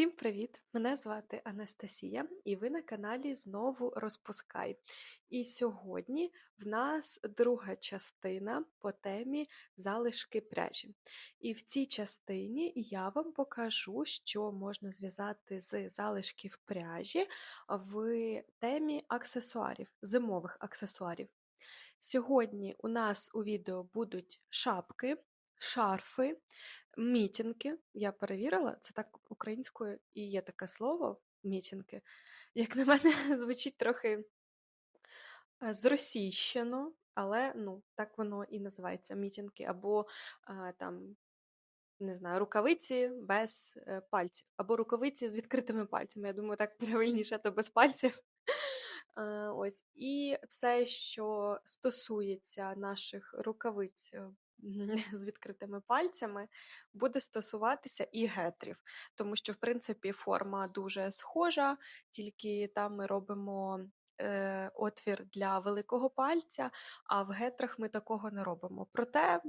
Всім привіт! Мене звати Анастасія, і ви на каналі знову Розпускай. І сьогодні в нас друга частина по темі залишки пряжі. І в цій частині я вам покажу, що можна зв'язати з залишків пряжі в темі аксесуарів, зимових аксесуарів. Сьогодні у нас у відео будуть шапки, шарфи, мітінки. Я перевірила, це так українською і є таке слово мітінки. Як на мене, звучить трохи е, зросійщено, але ну, так воно і називається мітінки, або а, там. Не знаю, рукавиці без е, пальців, або рукавиці з відкритими пальцями. Я думаю, так правильніше, то без пальців. Е, ось. І все, що стосується наших рукавиць е, з відкритими пальцями, буде стосуватися і гетрів, тому що, в принципі, форма дуже схожа, тільки там ми робимо. е, Отвір для великого пальця, а в гетрах ми такого не робимо. Проте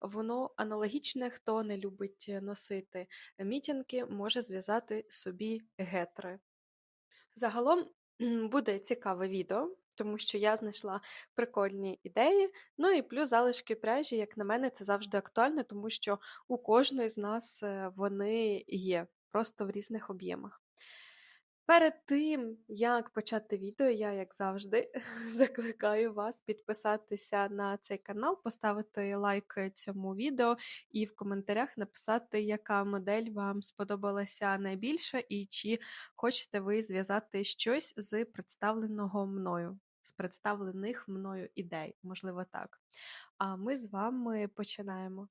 воно аналогічне, хто не любить носити мітінки, може зв'язати собі гетри. Загалом буде цікаве відео, тому що я знайшла прикольні ідеї. Ну і плюс залишки пряжі, як на мене, це завжди актуально, тому що у кожної з нас е, вони є, просто в різних об'ємах. Перед тим, як почати відео, я, як завжди, закликаю вас підписатися на цей канал, поставити лайк цьому відео і в коментарях написати, яка модель вам сподобалася найбільше, і чи хочете ви зв'язати щось з представленого мною, з представлених мною ідей, можливо, так. А ми з вами починаємо.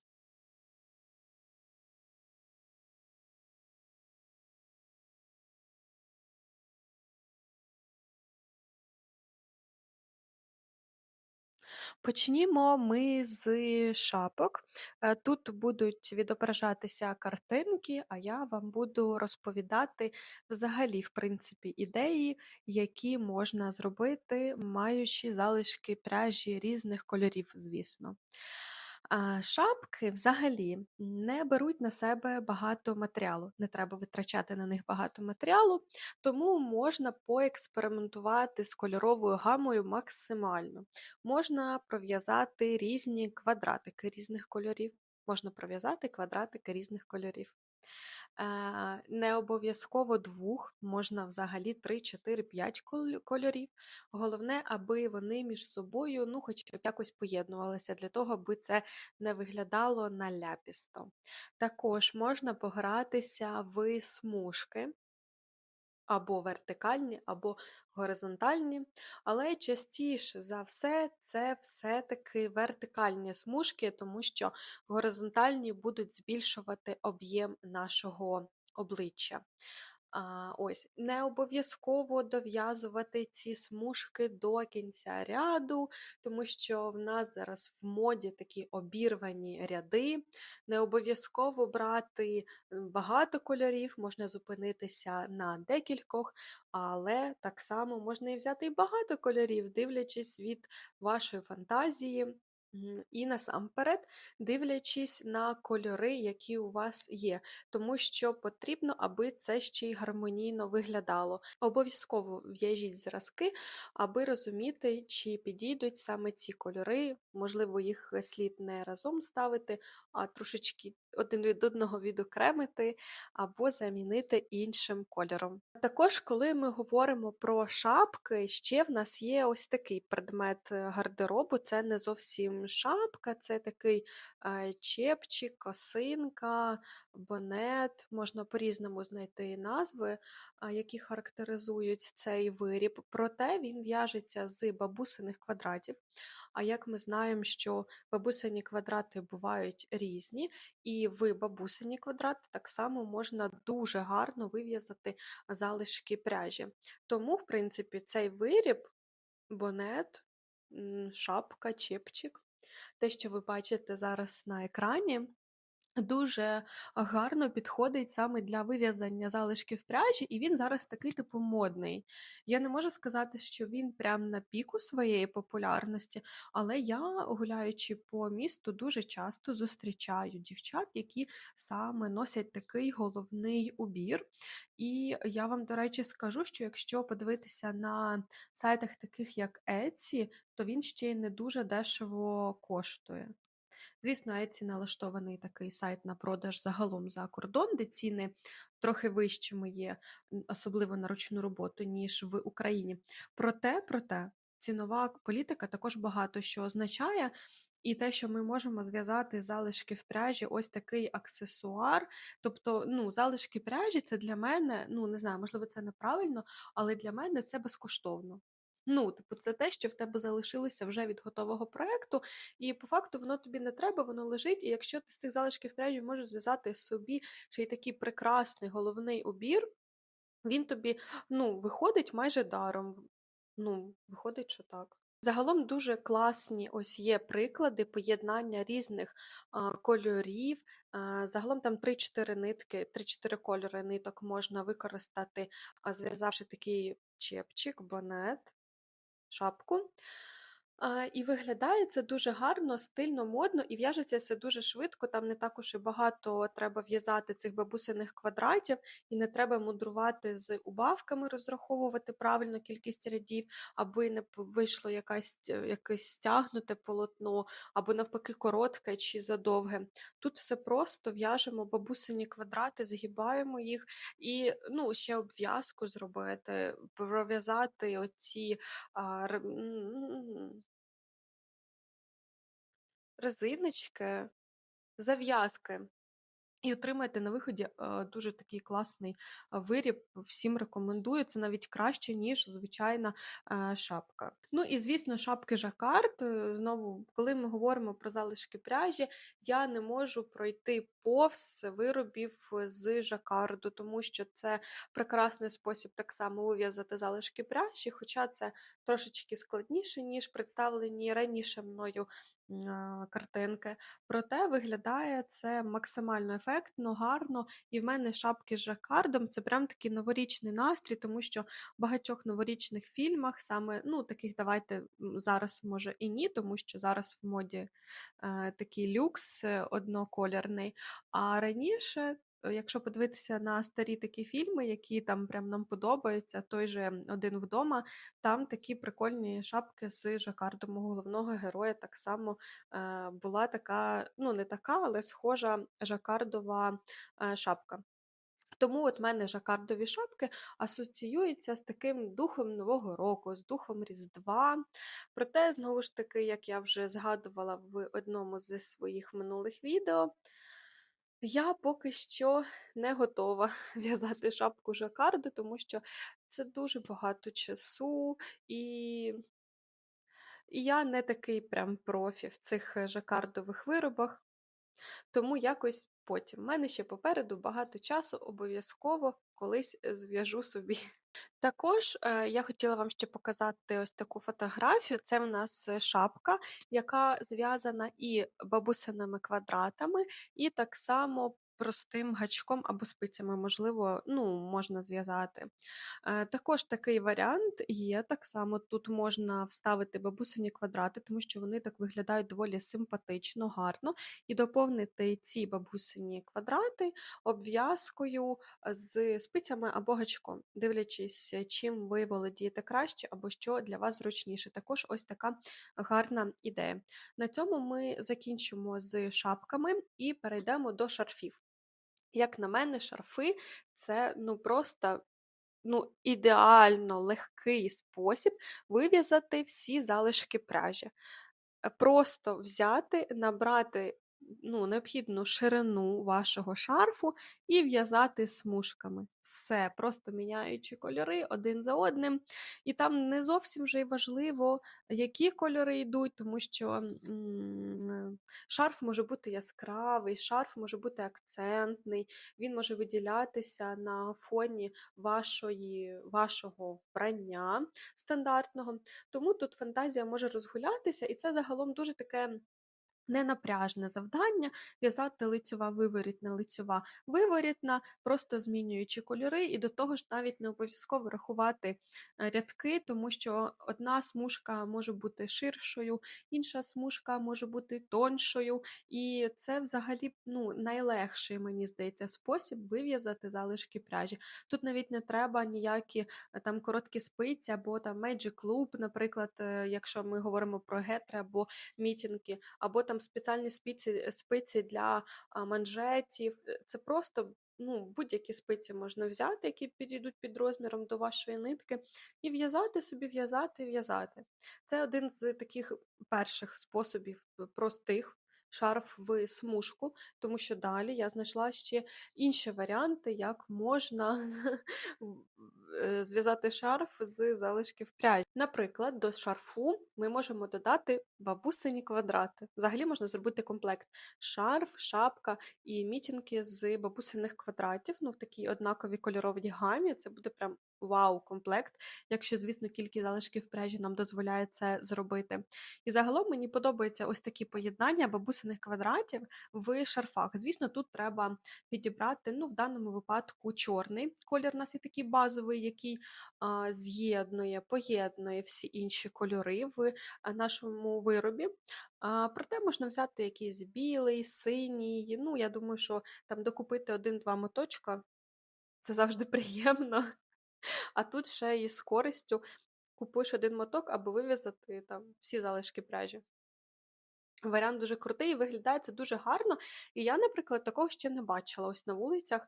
Почнімо ми з шапок. Е, тут будуть відображатися картинки, а я вам буду розповідати взагалі, в принципі, ідеї, які можна зробити, маючи залишки пряжі різних кольорів, звісно. А шапки взагалі не беруть на себе багато матеріалу, не треба витрачати на них багато матеріалу, тому можна поекспериментувати з кольоровою гамою максимально. Можна пров'язати різні квадратики різних кольорів, можна пров'язати квадратики різних кольорів. Е, не обов'язково двох, можна взагалі 3, 4, 5 кольорів. Головне, аби вони між собою ну, хоча б якось поєднувалися, для того, аби це не виглядало наляпісто. Також можна погратися в смужки або вертикальні, або горизонтальні, але частіше за все це все-таки вертикальні смужки, тому що горизонтальні будуть збільшувати об'єм нашого обличчя. А, Ось, не обов'язково дов'язувати ці смужки до кінця ряду, тому що в нас зараз в моді такі обірвані ряди. Не обов'язково брати багато кольорів, можна зупинитися на декількох, але так само можна і взяти багато кольорів, дивлячись від вашої фантазії. І насамперед, дивлячись на кольори, які у вас є, тому що потрібно, аби це ще й гармонійно виглядало. Обов'язково в'яжіть зразки, аби розуміти, чи підійдуть саме ці кольори, можливо, їх слід не разом ставити, а трошечки один від одного відокремити або замінити іншим кольором. Також, коли ми говоримо про шапки, ще в нас є ось такий предмет е, гардеробу, це не зовсім шапка, це такий е, чепчик, косинка, бонет, можна по-різному знайти назви, які характеризують цей виріб, проте він в'яжеться з бабусиних квадратів. А як ми знаємо, що бабусині квадрати бувають різні, і ви бабусині квадрати так само можна дуже гарно вив'язати залишки пряжі. Тому, в принципі, цей виріб, бонет, шапка, чепчик, те, що ви бачите зараз на екрані, Дуже гарно підходить саме для вив'язання залишків пряжі, і він зараз такий, типу, модний. Я не можу сказати, що він прям на піку своєї популярності, але я, гуляючи по місту, дуже часто зустрічаю дівчат, які саме носять такий головний убір. І я вам, до речі, скажу, що якщо подивитися на сайтах, таких як Etsy, то він ще й не дуже дешево коштує. Звісно, Etsy налаштований такий сайт на продаж загалом за кордон, де ціни трохи вищими є, особливо на ручну роботу, ніж в Україні. Проте, проте, цінова політика також багато що означає. І те, що ми можемо зв'язати залишки в пряжі, ось такий аксесуар. Тобто, ну, залишки пряжі це для мене, ну не знаю, можливо, це неправильно, але для мене це безкоштовно. Ну, типу, це те, що в тебе залишилося вже від готового проекту, і по факту воно тобі не треба, воно лежить. І якщо ти з цих залишків пряжі можеш зв'язати собі ще й такий прекрасний головний убір, він тобі ну, виходить майже даром. Ну, виходить, що так. Загалом дуже класні ось є приклади поєднання різних а, кольорів. А, загалом там 3-4 нитки, 3-4 кольори ниток можна використати, а, зв'язавши такий чепчик, бонет шапку. І виглядає це дуже гарно, стильно, модно, і в'яжеться це дуже швидко. Там не так уж і багато треба в'язати цих бабусиних квадратів, і не треба мудрувати з убавками, розраховувати правильну кількість рядів, аби не вийшло якась, якесь стягнуте полотно, або навпаки, коротке чи задовге. Тут все просто в'яжемо бабусині квадрати, згибаємо їх і ну, ще обв'язку зробити, пров'язати оці. А, резиночки, зав'язки. І отримаєте на виході е, дуже такий класний виріб. Всім рекомендую. Це навіть краще, ніж звичайна е, шапка. Ну і звісно, шапки жакард. Е, знову, коли ми говоримо про залишки пряжі, я не можу пройти повз виробів з жакарду, тому що це прекрасний спосіб так само вив'язати залишки пряжі, хоча це трошечки складніше, ніж представлені раніше мною картинки. Проте виглядає це максимально ефектно, гарно. І в мене шапки з жакардом це прям такий новорічний настрій, тому що в багатьох новорічних фільмах саме ну, таких давайте зараз може і ні, тому що зараз в моді е, такий люкс е, одноколірний. А раніше якщо подивитися на старі такі фільми, які там прям нам подобаються, той же один вдома, там такі прикольні шапки з жакардом головного героя так само е, була така, ну не така, але схожа жакардова е, шапка. Тому от мене жакардові шапки асоціюються з таким духом Нового року, з духом Різдва. Проте, знову ж таки, як я вже згадувала в одному зі своїх минулих відео, я поки що не готова в'язати шапку жакарду, тому що це дуже багато часу, і і я не такий прям профі в цих е, жакардових виробах, тому якось потім. У мене ще попереду багато часу, обов'язково колись е, зв'яжу собі. Також е, я хотіла вам ще показати ось таку фотографію. Це в нас е, шапка, яка зв'язана і бабусиними квадратами, і так само простим гачком або спицями, можливо, ну, можна зв'язати. Е, також такий варіант є. Так само тут можна вставити бабусині квадрати, тому що вони так виглядають доволі симпатично, гарно, і доповнити ці бабусині квадрати обв'язкою з спицями або гачком, дивлячись, чим ви володієте краще, або що для вас зручніше. Також ось така гарна ідея. На цьому ми закінчимо з шапками і перейдемо до шарфів. Як на мене, шарфи це ну просто ну, ідеально легкий спосіб вив'язати всі залишки пряжі. Е, просто взяти, набрати ну, необхідну ширину вашого шарфу і в'язати смужками. Все, просто міняючи кольори один за одним. І там не зовсім вже й важливо, які кольори йдуть, тому що шарф може бути яскравий, шарф може бути акцентний, він може виділятися на фоні вашої, вашого вбрання стандартного. Тому тут фантазія може розгулятися, і це загалом дуже таке Ненапряжне завдання в'язати лицьова виворітна, лицьова виворітна, просто змінюючи кольори, і до того ж навіть не обов'язково рахувати е, рядки, тому що одна смужка може бути ширшою, інша смужка може бути тоншою. І це взагалі ну, найлегший, мені здається, спосіб вив'язати залишки пряжі. Тут навіть не треба ніякі е, там короткі спиці або там Magic Loop, наприклад, е, якщо ми говоримо про гетри або мітінги, або там там спеціальні спиці спиці для манжетів. Це просто ну, будь-які спиці можна взяти, які підійдуть під розміром до вашої нитки, і в'язати собі, в'язати, в'язати. Це один з таких перших способів е, простих. Шарф в смужку, тому що далі я знайшла ще інші варіанти, як можна Е, зв'язати шарф з залишків пряжі. Наприклад, до шарфу ми можемо додати бабусині квадрати. Взагалі можна зробити комплект: шарф, шапка і мітінки з бабусиних квадратів. Ну, в такій однаковій кольоровій гамі. Це буде прям вау-комплект, якщо, звісно, кількість залишків пряжі нам дозволяє це зробити. І загалом мені подобаються ось такі поєднання бабусиних квадратів в шарфах. Звісно, тут треба підібрати, ну, в даному випадку, чорний колір у нас є такий базовий, який а, з'єднує, поєднує всі інші кольори в нашому виробі. А, Проте можна взяти якийсь білий, синій. Ну, я думаю, що там докупити один-два моточка. Це завжди приємно. А тут ще й з користю купуєш один моток, аби вив'язати там всі залишки пряжі. Варіант дуже крутий, і виглядає це дуже гарно. І я, наприклад, такого ще не бачила ось на вулицях.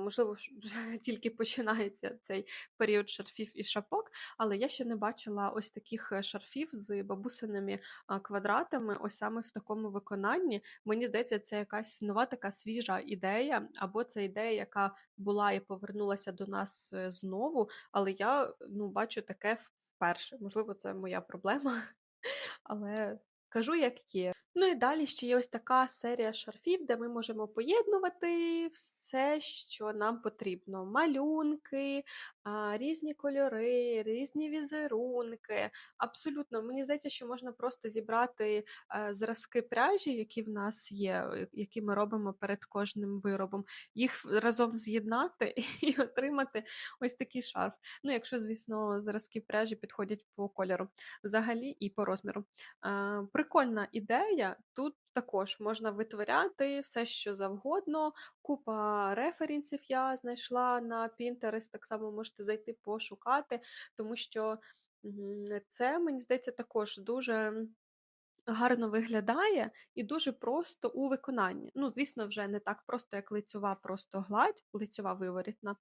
Можливо, тільки починається цей період шарфів і шапок, але я ще не бачила ось таких е, шарфів з бабусиними квадратами, ось саме в такому виконанні. Мені здається, це якась нова така свіжа ідея, або це ідея, яка була і повернулася до нас е, знову. Але я ну, бачу таке вперше. Можливо, це моя проблема. Але Кажу, як є. Ну і далі ще є ось така серія шарфів, де ми можемо поєднувати все, що нам потрібно: малюнки, різні кольори, різні візерунки. Абсолютно, мені здається, що можна просто зібрати е, зразки пряжі, які в нас є, е, які ми робимо перед кожним виробом, їх разом з'єднати і отримати ось такий шарф. Ну, якщо, звісно, зразки пряжі підходять по кольору взагалі і по розміру. Прикольна ідея. Тут також можна витворяти все, що завгодно. Купа референсів я знайшла на Pinterest, так само можете зайти пошукати, тому що це, мені здається, також дуже гарно виглядає і дуже просто у виконанні. Ну, звісно, вже не так просто, як лицьова, просто гладь, лицьова виворітна.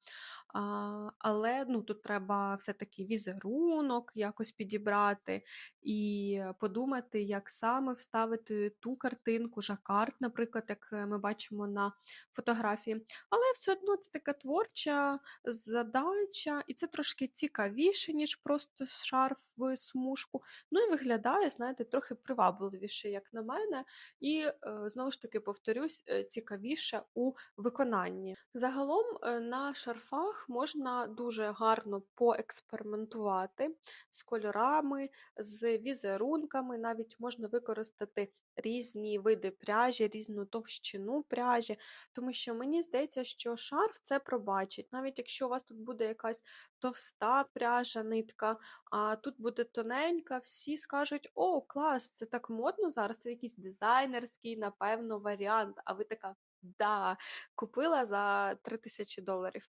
А, Але ну, тут треба все-таки візерунок якось підібрати і подумати, як саме вставити ту картинку, жакард, наприклад, як ми бачимо на фотографії. Але все одно це така творча задача, і це трошки цікавіше, ніж просто шарф в смужку. Ну і виглядає, знаєте, трохи привабливо привабливіше, як на мене, і е, знову ж таки повторюсь, е, цікавіше у виконанні. Загалом е, на шарфах можна дуже гарно поекспериментувати з кольорами, з візерунками, навіть можна використати різні види пряжі, різну товщину пряжі, тому що мені здається, що шарф це пробачить. Навіть якщо у вас тут буде якась товста пряжа, нитка, а тут буде тоненька, всі скажуть: О, клас, це так модно зараз, це якийсь дизайнерський, напевно, варіант. А ви така, да, купила за 3000 доларів.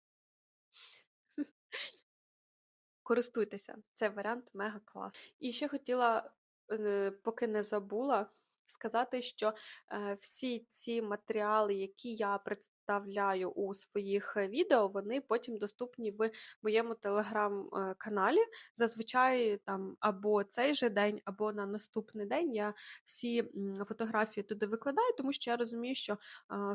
Користуйтеся, цей варіант мега клас. І ще хотіла, е, поки не забула сказати, що е, всі ці матеріали, які я представляю у своїх е, відео, вони потім доступні в моєму телеграм-каналі. Зазвичай там або цей же день, або на наступний день я всі фотографії туди викладаю, тому що я розумію, що е,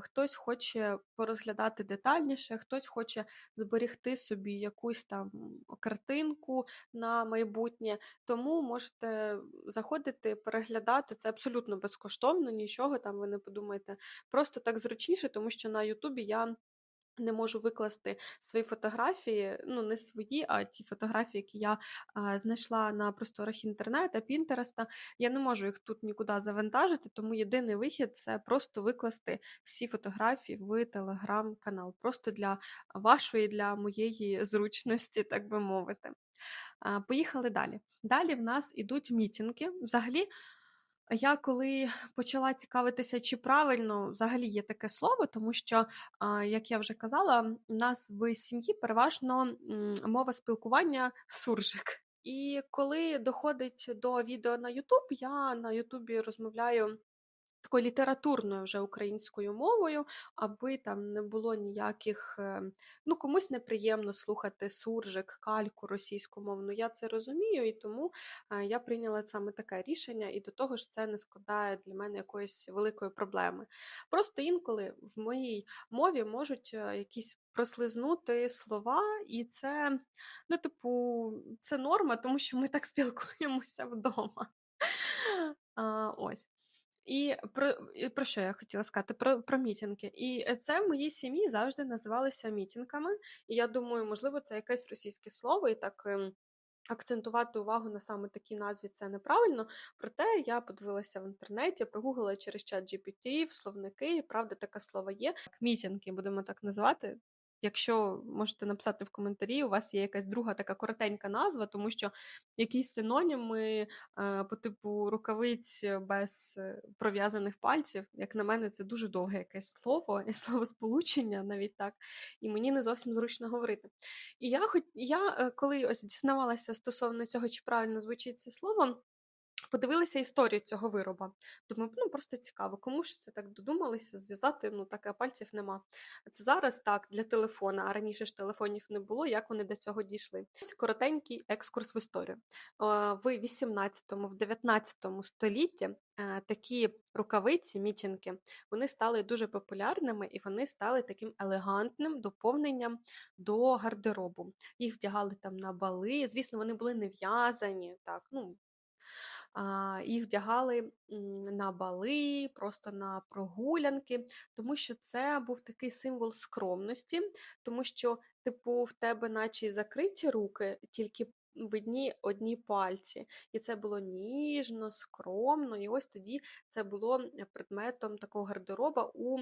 хтось хоче порозглядати детальніше, хтось хоче зберігти собі якусь там картинку на майбутнє. Тому можете заходити, переглядати це абсолютно безкоштовно, нічого там ви не подумаєте. Просто так зручніше, тому що на Ютубі я не можу викласти свої фотографії, ну, не свої, а ті фотографії, які я а, знайшла на просторах інтернету, Пінтереста. Я не можу їх тут нікуди завантажити, тому єдиний вихід це просто викласти всі фотографії в телеграм-канал, просто для вашої, для моєї зручності, так би мовити. Поїхали далі. Далі в нас ідуть мітинги. Взагалі, я коли почала цікавитися, чи правильно взагалі є таке слово, тому що, як я вже казала, у нас в сім'ї переважно мова спілкування суржик. І коли доходить до відео на Ютуб, я на Ютубі розмовляю такою літературною вже українською мовою, аби там не було ніяких. е, Ну, комусь неприємно слухати суржик, кальку російськомовну. Я це розумію, і тому е, я прийняла саме таке рішення, і до того ж це не складає для мене якоїсь великої проблеми. Просто інколи в моїй мові можуть е, якісь прослизнути слова, і це, ну, типу, це норма, тому що ми так спілкуємося вдома. А, ось. І про про що я хотіла сказати? Про про мітинги. І це в моїй сім'ї завжди називалися мітингами. І я думаю, можливо, це якесь російське слово, і так ем, акцентувати увагу на саме такій назві це неправильно. Проте я подивилася в інтернеті, прогуглила через чат GPT, в словники, правда, таке слово є. Мітинги будемо так називати. Якщо можете написати в коментарі, у вас є якась друга така коротенька назва, тому що якісь синоніми е, по типу рукавиць без е, пров'язаних пальців, як на мене, це дуже довге якесь слово, і словосполучення навіть так, і мені не зовсім зручно говорити. І я хоч я е, коли ось дізнавалася стосовно цього, чи правильно звучить це слово. Подивилася історію цього вироба. Думаю, ну просто цікаво, кому ж це так додумалися зв'язати, ну таке пальців нема. Це зараз так для телефона, а раніше ж телефонів не було, як вони до цього дійшли. Ось коротенький екскурс в історію. В 18-му, в 19 столітті е, такі рукавиці, мітінки, вони стали дуже популярними і вони стали таким елегантним доповненням до гардеробу. Їх вдягали там на бали. Звісно, вони були не в'язані, так, ну їх вдягали на бали, просто на прогулянки, тому що це був такий символ скромності, тому що, типу, в тебе, наче закриті руки, тільки видні одні пальці. І це було ніжно, скромно. І ось тоді це було предметом такого гардероба у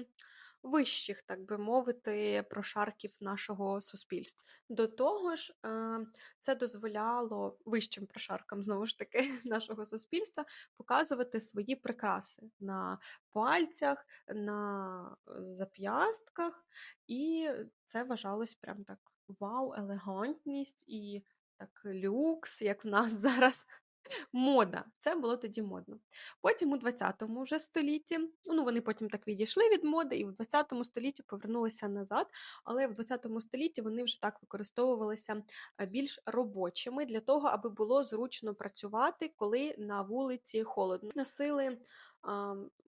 вищих, так би мовити, прошарків нашого суспільства. До того ж, е, це дозволяло вищим прошаркам знову ж таки нашого суспільства показувати свої прикраси на пальцях, на е, зап'ястках, і це вважалось прям так вау, елегантність і так люкс, як в нас зараз Мода. Це було тоді модно. Потім у 20-му вже столітті, ну вони потім так відійшли від моди, і в 20 столітті повернулися назад, але в 20 столітті вони вже так використовувалися більш робочими для того, аби було зручно працювати, коли на вулиці холодно. Носили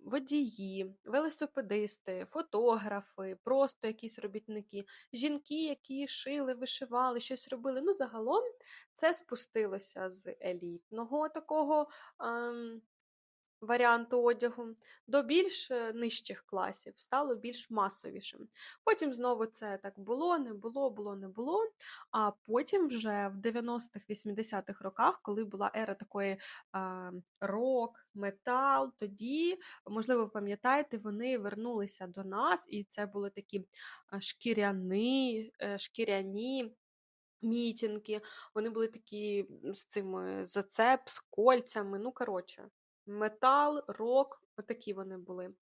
водії, велосипедисти, фотографи, просто якісь робітники, жінки, які шили, вишивали, щось робили. Ну, загалом це спустилося з елітного такого варіанту одягу до більш е, нижчих класів, стало більш масовішим. Потім знову це так було, не було, було, не було. А потім вже в 90-х-80-х роках, коли була ера такої а, рок, метал, тоді, можливо, пам'ятаєте, вони вернулися до нас, і це були такі шкіряні, е, шкіряні. Мітінги, вони були такі з цими зацеп, з кольцями. Ну, коротше, метал, рок, отакі вони були.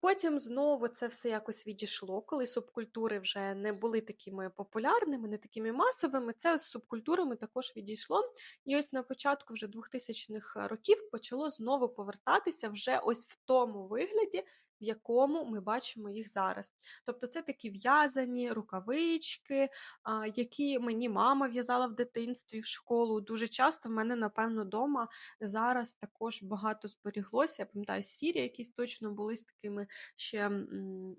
Потім знову це все якось відійшло, коли субкультури вже не були такими популярними, не такими масовими. Це з субкультурами також відійшло. І ось на початку вже 2000-х років почало знову повертатися вже ось в тому вигляді, в якому ми бачимо їх зараз. Тобто це такі в'язані рукавички, які мені мама в'язала в дитинстві в школу. Дуже часто в мене, напевно, вдома зараз також багато зберіглося. Я пам'ятаю, сірі якісь точно були з такими ще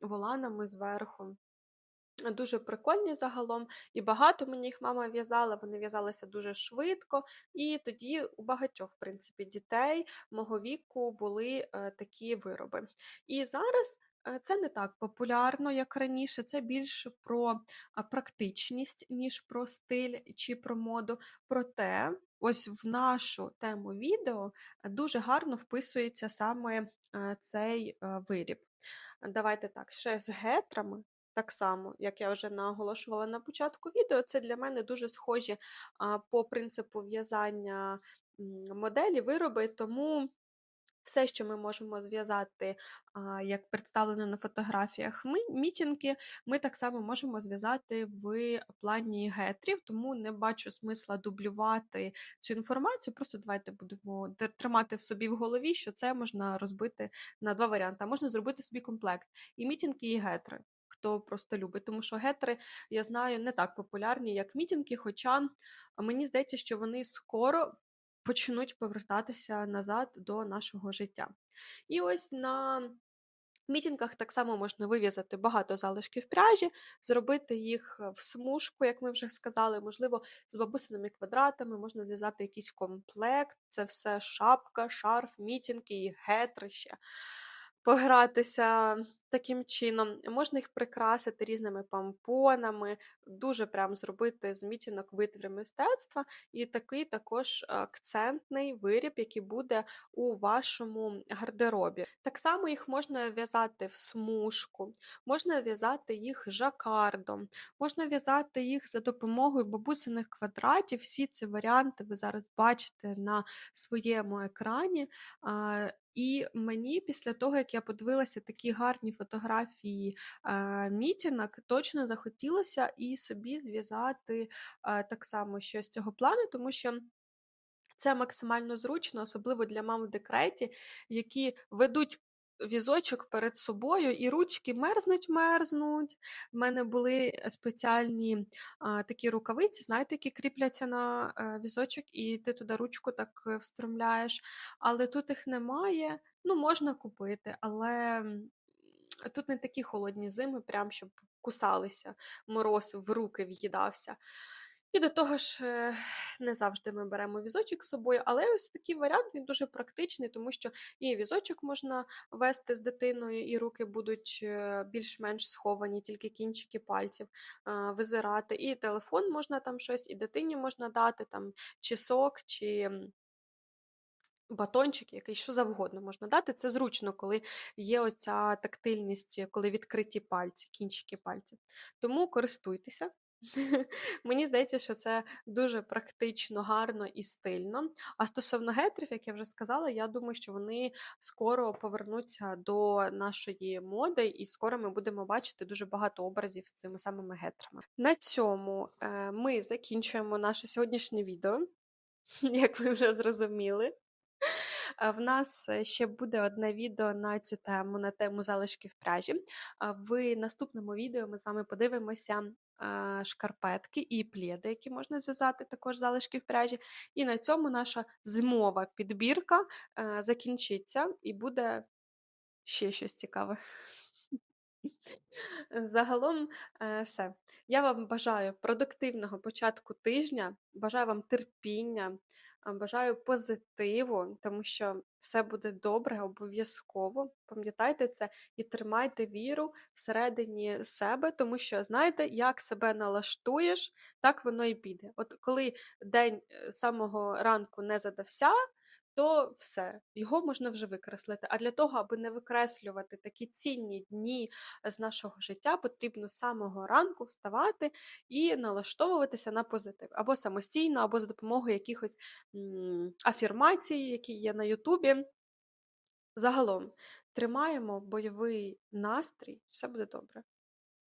воланами зверху. Дуже прикольні загалом, і багато мені їх мама в'язала, вони в'язалися дуже швидко, і тоді у багатьох, в принципі, дітей мого віку були е, такі вироби. І зараз Е, це не так популярно, як раніше, це більше про, практичність, ніж про стиль чи про моду. Проте, ось в нашу тему відео, дуже гарно вписується саме, е, цей, виріб. Давайте так, ще з гетрами, так само, як я вже наголошувала на початку відео, це для мене дуже схожі, по принципу в'язання, моделі, вироби, тому все, що ми можемо зв'язати, як представлено на фотографіях ми мітінги, ми так само можемо зв'язати в плані гетрів, тому не бачу смисла дублювати цю інформацію. Просто давайте будемо тримати в собі в голові, що це можна розбити на 2 варіанти. Можна зробити собі комплект: і мітінги, і гетри, хто просто любить. Тому що гетри, я знаю, не так популярні, як мітінги, хоча мені здається, що вони скоро почнуть повертатися назад до нашого життя. І ось на мітінгах так само можна вив'язати багато залишків пряжі, зробити їх в смужку, як ми вже сказали, можливо, з бабусиними квадратами, можна зв'язати якийсь комплект, це все шапка, шарф, мітінги і гетри ще. Погратися таким чином. Можна їх прикрасити різними помпонами, дуже прям зробити з мітінок витвір мистецтва, і такий також акцентний виріб, який буде у вашому гардеробі. Так само їх можна в'язати в смужку, можна в'язати їх жакардом, можна в'язати їх за допомогою бабусиних квадратів. Всі ці варіанти ви зараз бачите на своєму екрані. І мені після того, як я подивилася такі гарні фотографії, е, мітінок, точно захотілося і собі зв'язати, е, так само щось з цього плану, тому що це максимально зручно, особливо для мам в декреті, які ведуть візочок перед собою, і ручки мерзнуть, мерзнуть. В мене були спеціальні, а, такі рукавиці, знаєте, які кріпляться на, е, візочок, і ти туди ручку так, е, встромляєш. Але тут їх немає. Ну, можна купити, але, тут не такі холодні зими, прям щоб кусалися, мороз в руки в'їдався. І до того ж, е, не завжди ми беремо візочок з собою, але ось такий варіант він дуже практичний, тому що і візочок можна вести з дитиною, і руки будуть е, більш-менш сховані, тільки кінчики пальців визирати. І телефон можна там щось, і дитині можна дати, там чи сок, чи батончик якийсь, що завгодно можна дати. Це зручно, коли є оця тактильність, коли відкриті пальці, кінчики пальців. Тому користуйтеся. Мені здається, що це дуже практично, гарно і стильно. А стосовно гетрів, як я вже сказала, я думаю, що вони скоро повернуться до нашої моди, і скоро ми будемо бачити дуже багато образів з цими самими гетрами. На цьому е, ми закінчуємо наше сьогоднішнє відео, як ви вже зрозуміли. В нас ще буде одне відео на цю тему, на тему залишків пряжі. В наступному відео ми з вами подивимося шкарпетки і пліди, які можна зв'язати, також залишки в пряжі. І на цьому наша зимова підбірка закінчиться і буде ще щось цікаве. Загалом, е, все. Я вам бажаю продуктивного початку тижня, бажаю вам терпіння, бажаю позитиву, тому що все буде добре, обов'язково. Пам'ятайте це і тримайте віру всередині себе, тому що знаєте, як себе налаштуєш, так воно і піде. От коли день е, самого ранку не задався то все, його можна вже викреслити. А для того, аби не викреслювати такі цінні дні з нашого життя, потрібно з самого ранку вставати і налаштовуватися на позитив. Або самостійно, або за допомогою якихось афірмацій, які є на Ютубі. Загалом тримаємо бойовий настрій, все буде добре.